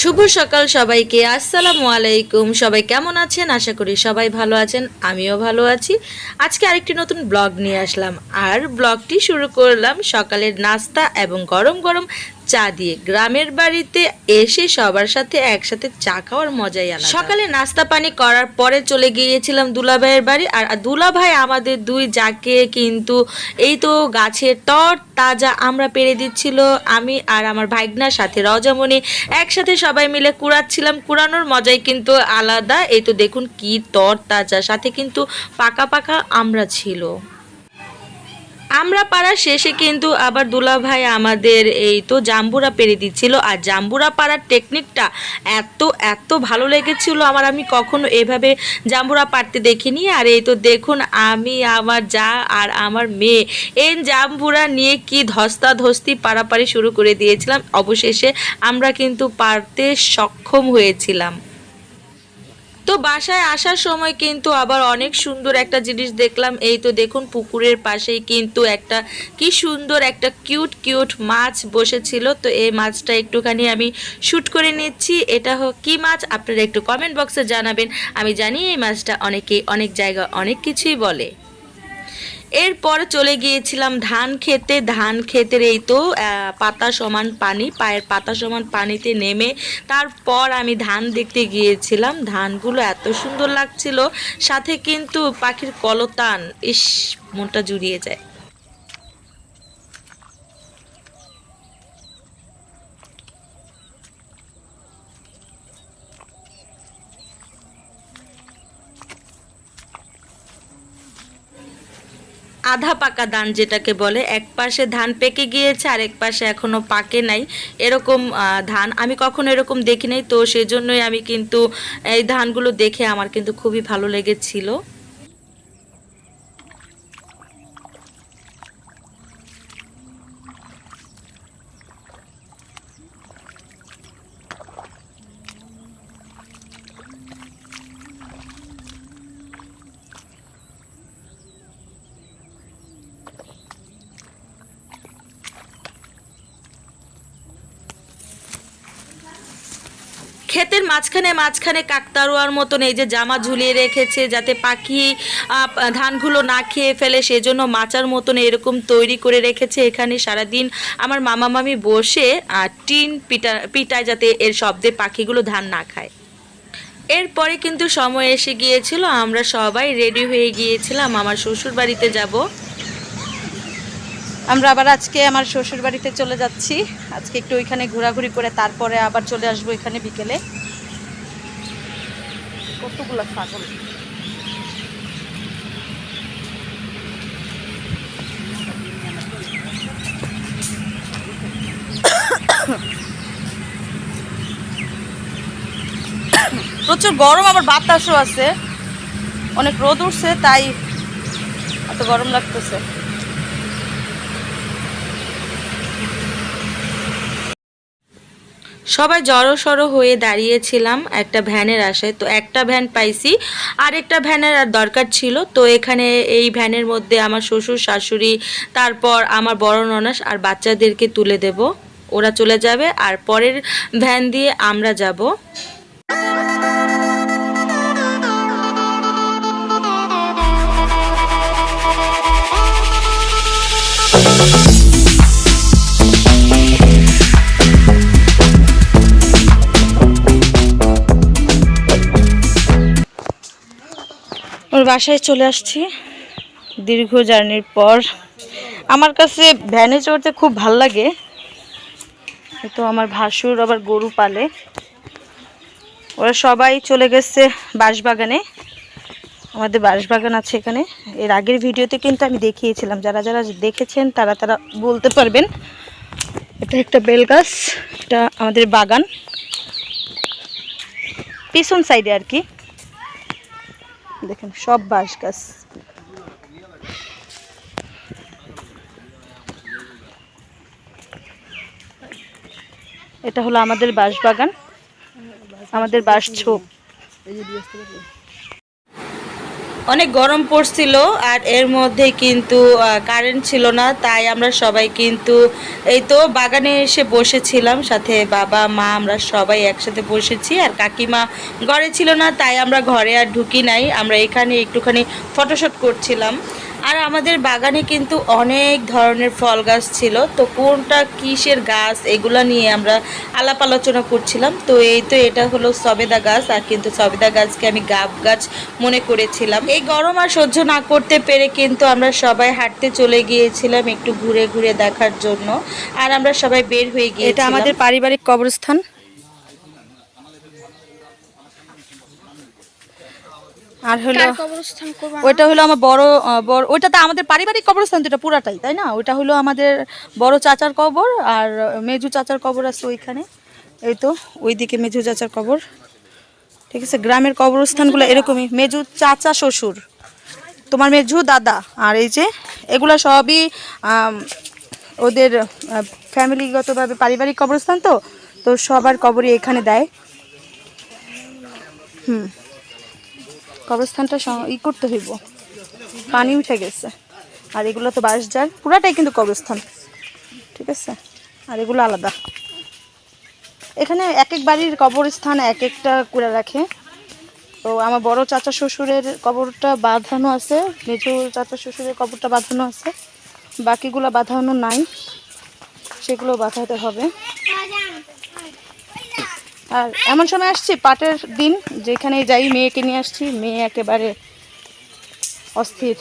শুভ সকাল সবাইকে, আসসালামু আলাইকুম। সবাই কেমন আছেন? আশা করি সবাই ভালো আছেন, আমিও ভালো আছি। আজকে আরেকটি নতুন ব্লগ নিয়ে আসলাম। আর ব্লগটি শুরু করলাম সকালের নাস্তা এবং গরম গরম চা দিয়ে। গ্রামের বাড়িতে এসে সবার সাথে একসাথে চা খাওয়ার মজাই আলাদা। সকালে নাস্তা পানি করার পরে চলে গিয়েছিলাম দুলাভাইয়ের বাড়ি। আর দুলাভাই আমাদের দুই যাকে কিন্তু এই তো গাছের তর তাজা আমরা পেরে দিচ্ছিল। আমি আর আমার ভাইগনার সাথে রজমণি একসাথে সবাই মিলে কুড়াচ্ছিলাম। কুড়ানোর মজাই কিন্তু আলাদা। এই তো দেখুন কি তর তাজা। সাথে কিন্তু পাকা পাকা আমরা ছিল। আমরা পাড়া শেষে কিন্তু আবার দুলা ভাই আমাদের এই তো জাম্বুরা পেরে দিচ্ছিল। আর জাম্বুরা পাড়ার টেকনিকটা এত এত ভালো লেগেছিল। আমার আমি কখনো এভাবে জাম্বুরা পাড়তে দেখিনি। আর এই তো দেখুন, আমি, আমার যা আর আমার মেয়ে। এই জাম্বুরা নিয়ে কি ধস্তা ধস্তি পাড়াপাড়ি শুরু করে দিয়েছিলাম। অবশেষে আমরা কিন্তু পারতে সক্ষম হয়েছিলাম। তো বাসায় আসার সময় কিন্তু আবার অনেক সুন্দর একটা জিনিস দেখলাম। এই তো দেখুন পুকুরের পাশেই কিন্তু একটা কি সুন্দর একটা কিউট কিউট মাছ বসেছিল। তো এই মাছটা একটুখানি আমি শ্যুট করে নিচ্ছি। এটা কি মাছ? আপনারা একটু কমেন্ট বক্সে জানাবেন। আমি জানি এই মাছটা অনেকেই অনেক জায়গা অনেক কিছুই বলে। এরপর চলে গিয়েছিলাম ধান খেতে। ধান ক্ষেতের এই তো পাতা সমান পানি, পায়ের পাতা সমান পানিতে নেমে তারপর আমি ধান দেখতে গিয়েছিলাম। ধানগুলো এত সুন্দর লাগছিল, সাথে কিন্তু পাখির কলতান, ইস, মনটা জুড়িয়ে যায়। আধা পাকা ধান যেটাকে বলে, এক পাশে ধান পেকে গিয়েছে আর এক পাশে এখনও পাকে নাই। এরকম ধান আমি কখনো এরকম দেখি নাই তো সেজন্যই আমি কিন্তু এই ধানগুলো দেখে আমার কিন্তু খুবই ভালো লেগেছিল। ক্ষেতের মাঝখানে মাঝখানে কাকতারুয়ার মতন এই যে জামা ঝুলিয়ে রেখেছে যাতে পাখি ধানগুলো না খেয়ে ফেলে, সেজন্য মাচার মতন এরকম তৈরি করে রেখেছে। এখানে সারাদিন আমার মামা মামি বসে টিন পিটা, পিটায় যাতে এর শব্দে পাখিগুলো ধান না খায়। এরপরে কিন্তু সময় এসে গিয়েছিল, আমরা সবাই রেডি হয়ে গিয়েছিলাম। আমার শ্বশুর বাড়িতে যাব। আমরা আবার আজকে আমার শ্বশুর বাড়িতে চলে যাচ্ছি। আজকে একটু ওইখানে ঘোরাঘুরি করে তারপরে আবার চলে আসব এখানে বিকেলে। কতগুলো ছাগল? প্রচুর গরম, আবার বাতাসও আছে। অনেক রোদ উঠছে, তাই এত গরম লাগতেছে। সবাই জড়ো সড়ো হয়ে দাঁড়িয়েছিলাম একটা ভ্যানের আশায়। তো একটা ভ্যান পাইছি আর একটা ভ্যানের আর দরকার ছিল। তো এখানে এই ভ্যানের মধ্যে আমার শ্বশুর, শাশুড়ি, তারপর আমার বড় ননাস আর বাচ্চাদেরকে তুলে দেব। ওরা চলে যাবে আর পরের ভ্যান দিয়ে আমরা যাব। ওর বাসায় চলে আসছি। দীর্ঘ জার্নির পর। আমার কাছে ভ্যানে চড়তে খুব ভালো লাগে। তো আমার ভাসুর, আবার গরু পালে। ওরা সবাই চলে গেছে বাঁশবাগানে। আমাদের বাঁশবাগান আছে এখানে। এর আগের ভিডিওতে কিন্তু আমি দেখিয়েছিলাম। যারা যারা দেখেছেন, তারা তারা বলতে পারবেন। এটা একটা বেল গাছ, এটা আমাদের বাগান। পিছন সাইডে আর কি। দেখেন সব বাঁশ গাছ। এটা হলো আমাদের বাঁশ বাগান আমাদের বাঁশ ছোপ। অনেক গরম পড়ছিল আর এর মধ্যে কিন্তু কারেন্ট ছিল না, তাই আমরা সবাই কিন্তু এই তো বাগানে এসে বসেছিলাম। সাথে বাবা, মা, আমরা সবাই একসাথে বসেছি আর কাকিমা ঘরে ছিল না, তাই আমরা ঘরে আর ঢুকি নাই। আমরা এখানে একটুখানি ফটোশ্যুট করছিলাম। আর আমাদের বাগানে কিন্তু অনেক ধরনের ফল গাছ ছিল। তো কোনটা কিসের গাছ এগুলা নিয়ে আমরা আলাপ আলোচনা করছিলাম। তো এই তো এটা হলো সবেদা গাছ আর কিন্তু সবেদা গাছকে আমি গাব গাছ মনে করেছিলাম। এই গরম আর সহ্য না করতে পেরে কিন্তু আমরা সবাই হাঁটতে চলে গিয়েছিলাম একটু ঘুরে ঘুরে দেখার জন্য। আর আমরা সবাই বের হয়ে গিয়ে এটা আমাদের পারিবারিক কবরস্থান। আর হলো ওইটা হলো আমার বড় বড় ওইটা তো আমাদের পারিবারিক কবরস্থান তো এটা পুরাটাই তাই না? ওইটা হলো আমাদের বড় চাচার কবর আর মেজু চাচার কবর আছে ওইখানে। এই তো ওইদিকে মেজু চাচার কবর। ঠিক আছে গ্রামের কবরস্থানগুলো এরকমই। মেজু চাচা শ্বশুর তোমার মেজু দাদা আর এই যে এগুলো সবই ওদের ফ্যামিলিগতভাবে পারিবারিক কবরস্থান তো তো সবার কবরই এখানে দেয়। হুম। কবরস্থানটা ই করতে হইব। পানি উঠে গেছে। আর এগুলো তো বাঁশ যার পুরাটাই কিন্তু কবরস্থান। ঠিক আছে? আর এগুলো আলাদা। এখানে এক এক বাড়ির কবরস্থান এক একটা করে রাখে। তো আমার বড় চাচা শ্বশুরের কবরটা বাঁধানো আছে, মেজো চাচা শ্বশুরের কবরটা বাঁধানো আছে। বাকিগুলো বাঁধানো নাই। সেগুলো বাঁধাতে হবে। আর এমন সময় আসছি পাটের দিন যেখানে যাই মেয়েকে নিয়ে আসছি। মেয়ে একেবারে অস্থির।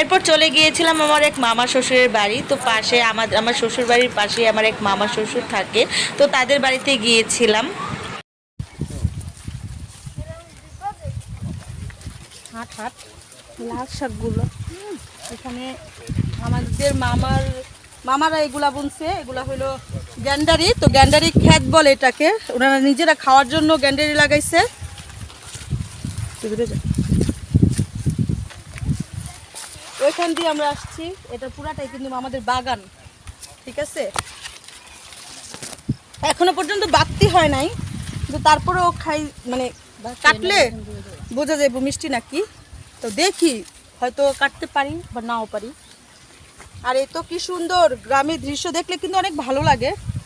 এরপর চলে গিয়েছিলাম আমার এক মামা শ্বশুরের বাড়ি। তো পাশে আমার আমার শ্বশুর বাড়ির পাশে আমার এক মামা শ্বশুর থাকে। তো তাদের বাড়িতে গিয়েছিলাম। হাট হাট লাল শাকগুলো। এখানে আমাদের মামার মামারা এগুলা বুনছে। এগুলা হলো গ্যান্ডারি, তো গ্যান্ডারি খ্যাত বলে এটাকে। ওনারা নিজেরা খাওয়ার জন্য গ্যান্ডারি লাগাইছে। ওইখান দিয়ে আমরা আসছি। এটা পুরাটাই কিন্তু আমাদের বাগান, ঠিক আছে? এখনও পর্যন্ত বাড়তি হয় নাই, কিন্তু তারপরেও খাই মানে কাটলে বোঝা যাবে মিষ্টি নাকি। তো দেখি, হয়তো কাটতে পারি বা নাও পারি। আর এ তো কি সুন্দর গ্রামের দৃশ্য দেখলে কিন্তু অনেক ভালো লাগে।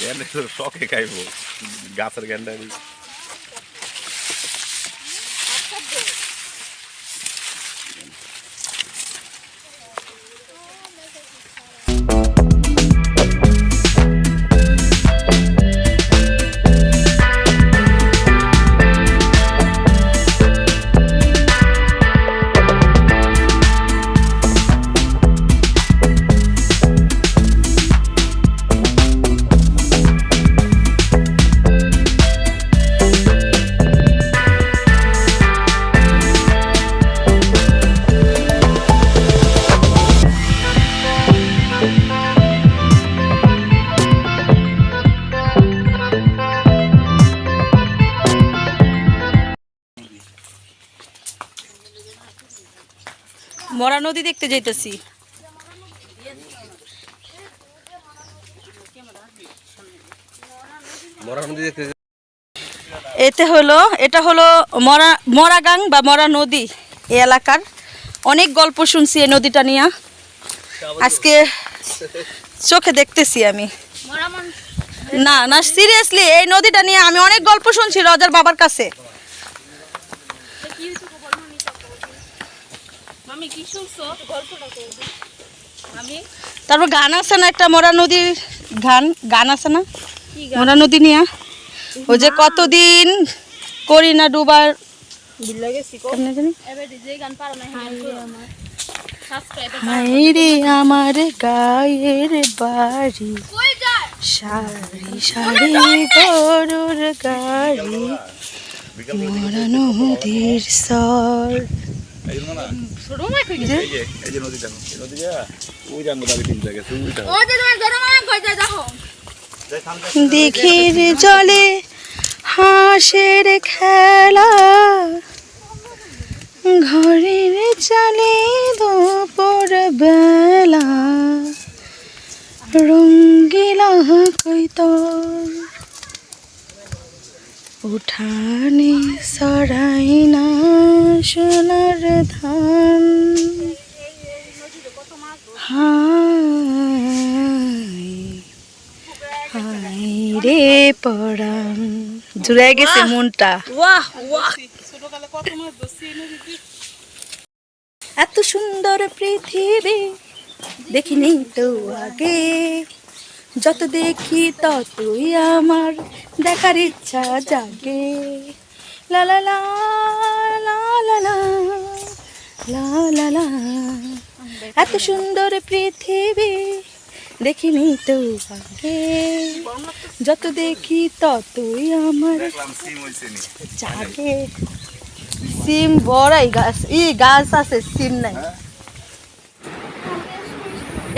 গ্যান্ডের শখে খাইবো গাছের গ্যান্ডারি মরা নদী দেখতে যাইতেছি। মরা নদী দেখতে এতে হলো এটা হলো মরা মরাগাং বা মরা নদী এই এলাকার। অনেক গল্প শুনছি এই নদীটা নিয়ে। আজকে চোখে দেখতেছি আমি। না না সিরিয়াসলি এই নদীটা নিয়ে আমি অনেক গল্প শুনছি রজার বাবার কাছে। মামি কি শুনছো? গল্পটা করব আমি? তারপর গান আছে না একটা মরা নদীর গান? গান আছে না? কি মরা নদী নিয়ে। ওই যে কতদিন করি না ডুবার। হ্যাঁ আমার। সাবস্ক্রাইব রে আমার গায়ের বাড়ি। কই যায়? সারি সারি গরুর গাড়ি। মরা নদীর সর। দেখির জলে হাঁসের খেলা ঘরের চলে দুপুর বেলা। রঙ্গিলা কইতো উঠানে সরাই না সোনার ধান। রে পরাণ। জুড়ে গেছে মনটা। এত সুন্দর পৃথিবী দেখিনি তো আগে। যত দেখি ততই আমার দেখার ইচ্ছা জাগে। লা লা লা লা লা লা লা লা এত সুন্দর পৃথিবী দেখিনি তো আগে। যত দেখি ততই আমার জাগে। সিম বড়াই গাছ ই গাছ আছে সিম নাই।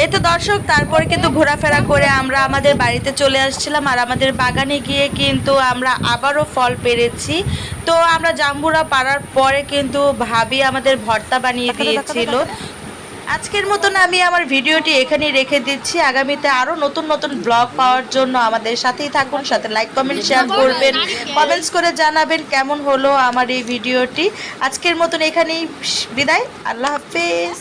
এই তো দর্শক তারপরে কিন্তু ঘোরাফেরা করে আমরা আমাদের বাড়িতে চলে আসছিলাম আর আমাদের বাগানে গিয়ে কিন্তু আমরা আবারও ফল পেরেছি। তো আমরা জাম্বুরা পাড়ার পরে কিন্তু ভাবি আমাদের ভর্তা বানিয়ে দিয়েছিল। আজকের মতন আমি আমার ভিডিওটি এখানেই রেখে দিচ্ছি। আগামীতে আরও নতুন নতুন ব্লগ পাওয়ার জন্য আমাদের সাথেই থাকুন সাথে লাইক কমেন্ট শেয়ার করবেন কমেন্টস করে জানাবেন কেমন হলো আমার এই ভিডিওটি। আজকের মতন এখানেই বিদায় আল্লাহ হাফেজ।